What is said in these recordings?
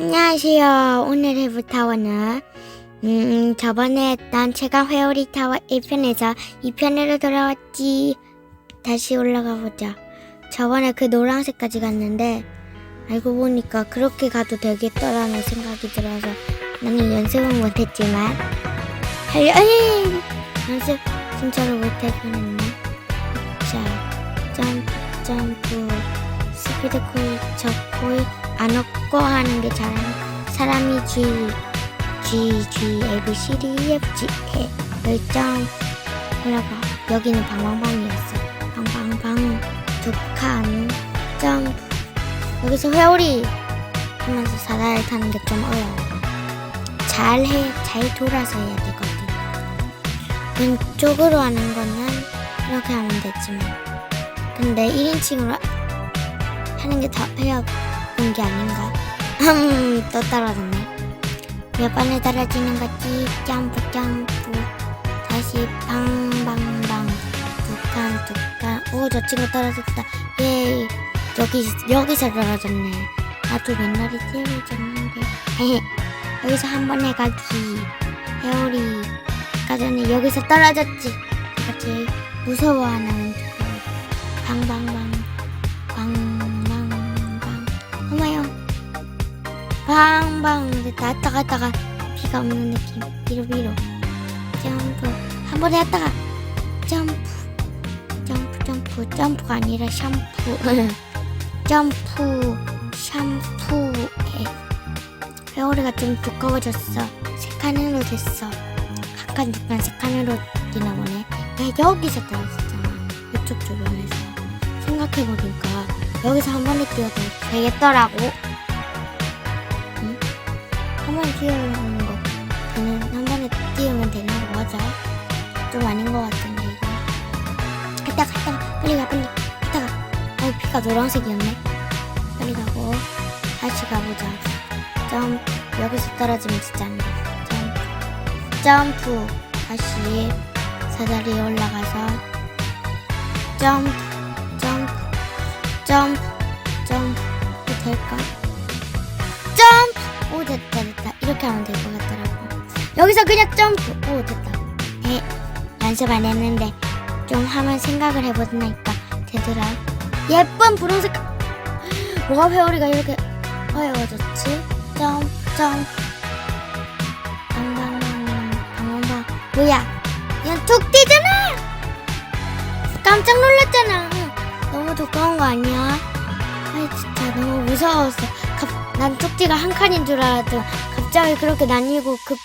안녕하세요. 오늘 해볼 타워는 음, 저번에 했던 최강 회오리 타워 1편에서 2편으로 돌아왔지. 다시 올라가 보자. 저번에 그 노란색까지 갔는데 알고 보니까 그렇게 가도 되겠더라는 생각이 들어서 나는 연습은 못했지만 에이! 연습 진짜로 못할 뻔했네. 자, 점프, 점프, 스피드 코일, 적코일, 안 얻고 하는 게 잘하는 사람이 G, G, G, B, C, D, E, F, G, E, 열정 올라가. 여기는 방방방이었어. 방방방 두 칸, 점프. 여기서 회오리 하면서 사다리 타는 게 좀 어려워. 잘해, 잘 돌아서 해야 되거든. 왼쪽으로 하는 거는 이렇게 하면 되지만. 근데 1인칭으로 하는 게 더 어려 운게 아닌가? 음, 또 떨어졌네. 몇 번에 떨어지는 거지? 점프, 점프. 다시 방방방. 두 칸, 두 칸. 오, 저 친구 떨어졌다. 예. 여기, 여기서 떨어졌네. 나도 맨날이 떨어졌는데. 헤헤. 여기서 한 번에 가기. 회오리. 아까 전에 여기서 떨어졌지. 제일 무서워하는 그 방방방. 방방방. 방방. 됐다. 왔다 갔다가 비가 없는 느낌. 위로 위로. 점프. 한 번에 왔다가 점프. 점프 점프 점프가 아니라 샴푸. 점프 샴푸에 회오리가 좀 두꺼워졌어. 세 칸으로 됐어. 각칸 두칸 세 칸으로 뛰나 보네. 나 여기서 떨어졌잖아. 이쪽 주변에서. 생각해보니까 여기서 한 번에 뛰어도 되겠더라고. 응? 한 번에 뛰어오는 거. 되는, 한 번에 뛰우면 되는 거 맞아? 좀 아닌 것 같은데, 이거. 갔다, 갔다, 빨리 가, 빨리. 갔다가. 어, 피가 노란색이었네. 빨리 가고. 다시 가보자. 점프. 여기서 떨어지면 진짜 안 돼. 점프. 점프. 다시 사다리에 올라가서. 점프. 점프. 점프. 이렇게 하면 될 것 같더라고. 여기서 그냥 점프! 오, 됐다. 에, 연습 안 했는데, 좀 하면 생각을 해보니까 되더라. 예쁜 분홍색, 뭐가 회오리가 이렇게 어려워졌지? 점프, 점프. 방방방, 방방방. 뭐야? 그냥 툭 뛰잖아! 깜짝 놀랐잖아. 너무 두꺼운 거 아니야? 아이 진짜 너무 무서웠어. 갑, 난 쪽지가 한 칸인 줄 알았더니 갑자기 그렇게 나뉘고 급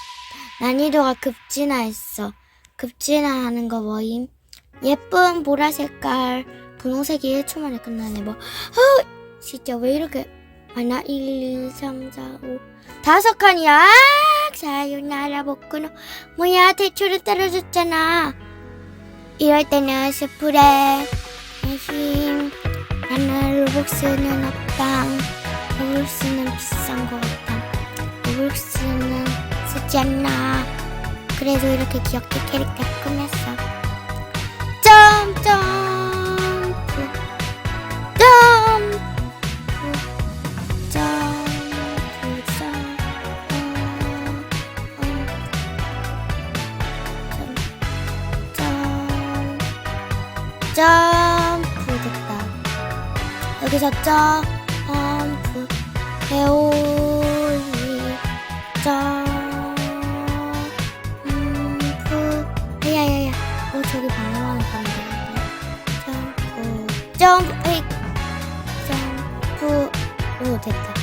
난이도가 급진화했어. 급진화하는 거 뭐임? 예쁜 보라 색깔 분홍색이 1초 만에 끝나네 뭐. 어, 진짜 왜 이렇게 많아? 1, 2, 3, 4, 5 다섯 칸이야. 아, 사요나라 복구노 뭐야 대출은 떨어졌잖아. 이럴 때는 스프레 힘 나는 로벅스는 없다 쓰지 않나 그래도 이렇게 귀엽게 캐릭터 꾸몄어 점프 점프 점프 됐다 여기서 점프 회오 점프 에이 점프 오 됐다.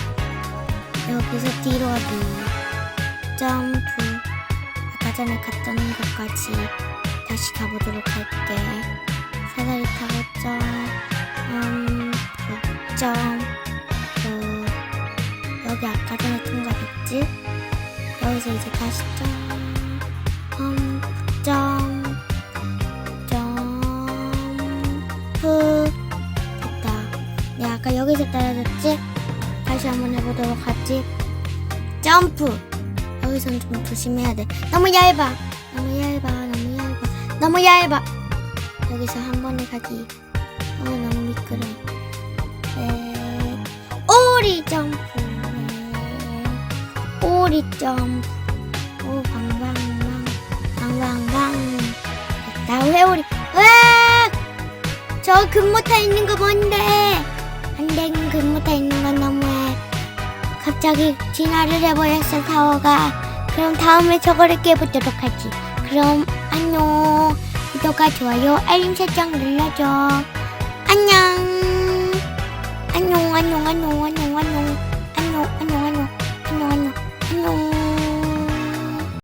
여기서 뒤로 가기. 점프. 아까 전에 갔던 곳까지 다시 가보도록 할게. 사다리 타고 점프 점프. 여기 아까 전에 통과됐지? 여기서 이제 다시 점프 내가 아까 여기서 떨어졌지? 다시 한번 해보도록 하지. 점프! 여기선 좀 조심해야 돼. 너무 얇아! 너무 얇아 너무 얇아. 너무 얇아! 여기서 한 번에 가기 어 너무 미끄러 네. 오리 점프! 네. 회오리 점프! 오 방방방. 방방방. 됐다. 회오리! 으악! 저 금모타 있는 거 뭔데 된 근무가 있는 건 너무해. 갑자기 진화를 해버렸어 사워가 그럼 다음에 저거를 깨보도록 하지. 그럼 안녕. 구독과 좋아요, 알림 설정 눌러줘. 안녕. 안녕, 안녕, 안녕, 안녕, 안녕, 안녕, 안녕, 안녕, 안녕, 안녕.